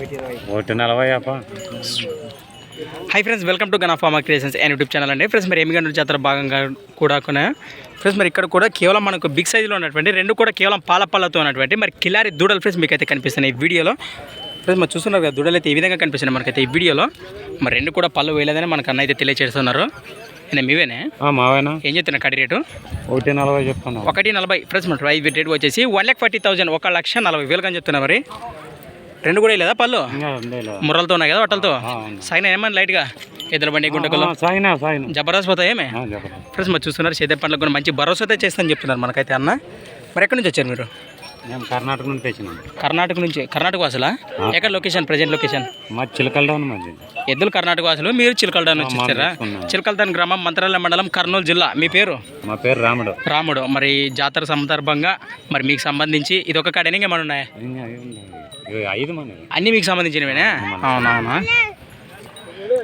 ఒకటి నలభై అప్ప. Hi friends welcome to Gana farmer creations and YouTube channel అండి. ఫ్రెండ్స్ మరి ఎమిగండ్ల జాతర భాగంగా కూడా ఫ్రెండ్స్ మరి ఇక్కడ కూడా కేవలం మనకు బిగ్ సైజులో ఉన్నటువంటి రెండు కూడా కేవలం పాల పళ్ళతో ఉన్నటువంటి మరి కిలారి దూడలు ఫ్రెండ్స్ మీకు అయితే కనిపిస్తున్నాయి ఈ వీడియోలో. ఫ్రెండ్స్ మరి చూస్తున్నారు కదా దూడలు అయితే ఈ విధంగా కనిపిస్తున్నాయి మనకైతే ఈ వీడియోలో. మరి రెండు కూడా పళ్ళు వేయలేదని మనకు అన్న అయితే తెలియజేస్తున్నారు నేను మీవేనే? మావేనా? ఏం చెప్తున్నా కడి రేటు? ఒకటి నలభై చెప్తున్నా ఒకటి నలభై. ఫ్రెండ్స్ మన ప్రైస్ రేట్ వచ్చేసి వన్ ల్యాక్ ఫార్టీ థౌసండ్ ఒక లక్ష నలభై వేలు అని చెప్తున్నా మరి. రెండు కూడా లేదా పళ్ళు. ముర్రలతో ఉన్నాయి కదా వట్టలతో. సాగిన ఏమన్నా లైట్గా? ఎద్దుల బండి సాగినా జబర్దస్త్ పోతాయి ఏమే? ఫ్రెండ్స్ మరి చూస్తున్నారు సేదే పండ్లకు కూడా మంచి భరోసా అయితే చేస్తాను చెప్తున్నారు మనకైతే అన్న. మరి ఎక్కడి నుంచి వచ్చారు మీరు? మేము కర్ణాటక నుంచి తెచ్చినాం. కర్ణాటక నుంచి? కర్ణాటక వాసులా? ఎక్కడ లొకేషన్ ప్రజెంట్ లొకేషన్? మా చిలకలడౌన్ మాది. ఎద్దులు కర్ణాటక వాసులు మీరు చిలకలదా నుంచి ఆ, వచ్చారా? తీసుకున్నాం. చిలకలదాన్ గ్రామం మంత్రాలయ మండలం కర్నూలు జిల్లా. మీ పేరు? మా పేరు రాముడు. రాముడు. మరి జాతర సందర్భంగా మరి మీకు సంబంధించి ఇది ఒక కాడనే ఏమైనా ఉన్నాయా? ఐదు మంది అన్నీ మీకు సంబంధించినవేనా? అవునవునా?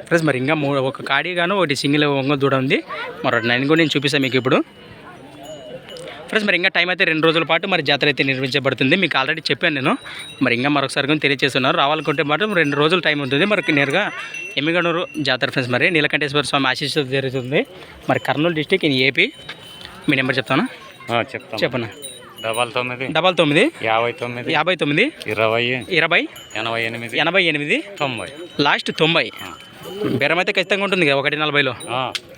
ప్లస్ మరి ఇంకా మూడు ఒక కాడి గాను ఒకటి సింగిల్ ఒంగ దూడ ఉంది. మరొకటి నేను కూడా నేను చూపిస్తాను మీకు ఇప్పుడు. ఫ్రెండ్స్ మరి ఇంకా టైం అయితే రెండు రోజుల పాటు మరి జాతర అయితే నిర్వహించబడుతుంది. మీకు ఆల్రెడీ చెప్పాను నేను. మరి ఇంకా మరొకసారి కూడా తెలియజేస్తున్నారు రావాలనుకుంటే మాత్రం రెండు రోజులు టైం ఉంటుంది. మరి నేరుగా ఎమ్మిగనూరు జాతర ఫ్రెండ్స్ మరి నీలకంఠేశ్వర స్వామి ఆశీస్సు జరుగుతుంది. మరి కర్నూలు డిస్టిక్ ఇన్ ఏపీ. మీ నెంబర్ చెప్తాను? ఆ, చెప్తాం చెప్పనా? డబల్ తొమ్మిది. డబల్ తొమ్మిది. యాభై తొమ్మిది. యాభై తొమ్మిది. ఇరవై. ఇరవై. ఎనభై ఎనిమిది. ఎనభై ఎనిమిది. తొంభై. లాస్ట్ తొంభై. బెరం అయితే ఖచ్చితంగా ఉంటుంది కదా ఒకటి నలభైలో.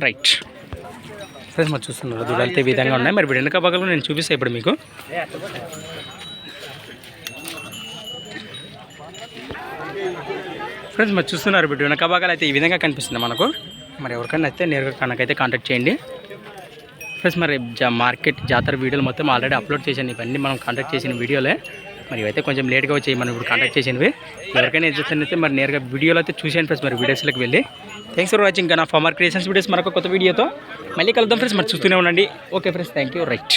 రైట్. ఫ్రెండ్స్ మరి చూస్తున్నారు? దూడలు ఈ విధంగా ఉన్నాయి. మరి ఇప్పుడు వెనక భాగంలో నేను చూపిస్తాను ఇప్పుడు మీకు. ఫ్రెండ్స్ మరి చూస్తున్నారు ఇప్పుడు వెనక భాగాలు అయితే ఈ విధంగా కనిపిస్తుంది మనకు. మరి ఎవరికైనా అయితే నేరుగా కనకైతే కాంటాక్ట్ చేయండి. ఫ్రెండ్స్ మరి జా మార్కెట్ జాతర వీడియోలు మొత్తం ఆల్రెడీ అప్లోడ్ చేశాను. ఇవన్నీ మనం కాంటాక్ట్ చేసిన వీడియోలే. మరి ఇవైతే కొంచెం లేట్గా వచ్చాయి మనం ఇప్పుడు కాంటాక్ట్ చేసినవి. ఎవరికైనా ఇంట్రెస్ట్ అయితే మరి నేరుగా వీడియోలో అయితే చూసాను ఫ్రెండ్స్ మరి వీడియోస్లోకి వెళ్ళి. థ్యాంక్స్ ఫర్ వాచింగ్ నా ఫార్మర్ క్రియేషన్స్ వీడియోస్ మరొక కొత్త వీడియోతో మళ్ళీ కలుద్దాం ఫ్రెండ్స్ మరి చూస్తూనే ఉండండి. Okay friends thank you right